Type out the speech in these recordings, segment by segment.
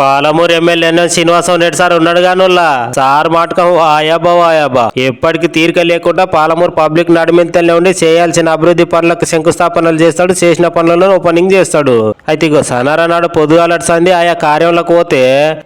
Palamuru MLA Srinivasam Reddy sir ఉన్నాడు గానుల్లా sir మాటకం ఆయాబా ఆయాబా ఎప్పటికీ తీరిక లేకుండా పాలమూరు పబ్లిక్ నడిమింతలనే ఉండి చేయాల్సిన అభివృద్ధి పనులకు శంకుస్థాపనలు చేస్తాడు చేసిన పనులను ఓపెనింగ్ చేస్తాడు. అయితే ఇగో సనారా నాడు పొద్దుగాలటి సంది ఆయా కార్యంలోకి పోతే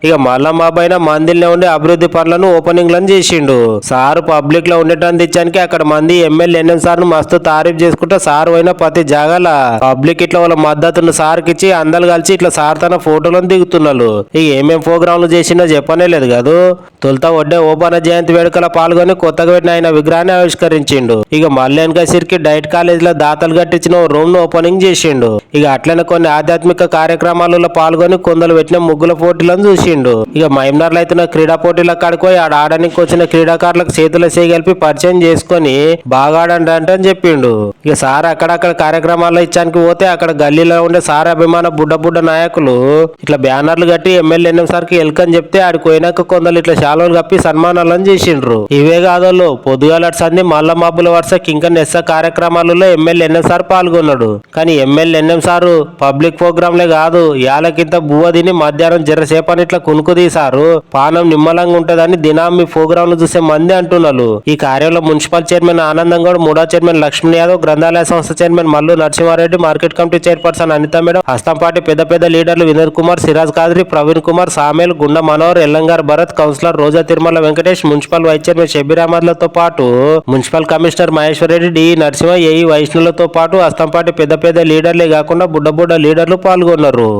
ఇక మళ్ళా మా పైన మందిలో ఉండి అభివృద్ధి పనులను ఓపెనింగ్లను చేసిండు. సార్ పబ్లిక్లో ఉండటం తెచ్చానికి అక్కడ మంది ఎమ్మెల్యే ఎన్ఎం సార్ మస్తు తారీఫ్ చేసుకుంటే సార్ పోయిన ప్రతి జాగాల పబ్లిక్ ఇట్లా వాళ్ళ మద్దతును సార్కి ఇచ్చి అందరు కలిసి ఇట్లా సార్ తన ఫోటోలను దిగుతున్నారు. ఇక ఏమేం ప్రోగ్రాంలు చేసినా చెప్పనే లేదు కాదు. తొలుత వడ్డే ఓపన జయంతి వేడుకల పాల్గొని కొత్తగా పెట్టిన ఆయన విగ్రహాన్ని ఆవిష్కరించిండు. ఇక మల్లెన్ కసిర్కి డైట్ కాలేజీలో దాతలు కట్టించిన రూమ్ను ఓపెనింగ్ చేసిండు. ఇక అట్లనే కొన్ని ఆధ్యాత్మిక కార్యక్రమాలలో పాల్గొని కొందరు పెట్టిన ముగ్గుల పోటీలను చూసిండు. ఇక మైమ్నార్లో అయితే క్రీడా పోటీల కాడిపోయి ఆడ ఆడడానికి వచ్చిన క్రీడాకారులకు చేతుల చేయగలిపి పరిచయం చేసుకొని బాగా ఆడండి అంటే అని చెప్పిండు. ఇక సార్ అక్కడక్కడ కార్యక్రమాల్లో ఇచ్చానికి పోతే అక్కడ గల్లీలో ఉండే సార్ అభిమాన బుడ్డ బుడ్డ నాయకులు ఇట్లా బ్యానర్లు కట్టి ఎమ్మెల్యే ఎన్ఎం సార్కి వెల్కమ్ చెప్తే ఆడికి పోయినాక కొందరు ఇట్లా శాలువలు కప్పి సన్మానాలను చేసిండ్రు. ఇవే కాదోళ్ళు పొద్దుగాల సంది మల్ల మబ్బుల వరుసకి ఇంకా నెస్స కార్యక్రమాలలో ఎమ్మెల్యే ఎన్ఎం సార్ పాల్గొన్నాడు. కానీ ఎమ్మెల్యే ఎన్ఎం సారు పబ్లిక్ ప్రోగ్రాంలే కాదు యాలకింత బువ్వ తిని మధ్యాహ్నం జరసేపని ఇట్లా కునుకు తీశారు. పానం నిమ్మలంగా ఉంటదని దినం మీ ప్రోగ్రాంలు చూసే మంది అంటున్నారు. ఈ కార్యంలో మున్సిపల్ చైర్మన్ ఆనందం గౌడ్ మూడో చైర్మన్ లక్ష్మణ్ యాదవ్ గ్రంథాలయ సంస్థ chairman Mallu Narasimhareddy market committee chairperson Anitha madam Hasthampati పెద్ద పెద్ద లీడర్లు Vinod Kumar Siraj Qadri Praveen Kumar Samel Gunda Manohar Ellangar Bharat councillor Roja Tirumala Venkatesh municipal vice chairman Shabbir అహ్మద్లతో పాటు municipal commissioner Maheshwara Reddy D. Narasimha AE వైష్ణులతో పాటు అస్తంపాటి పెద్ద పెద్ద లీడర్లే కాకుండా బుడ్డ బుడ్డ లీడర్లు పాల్గొన్నారు.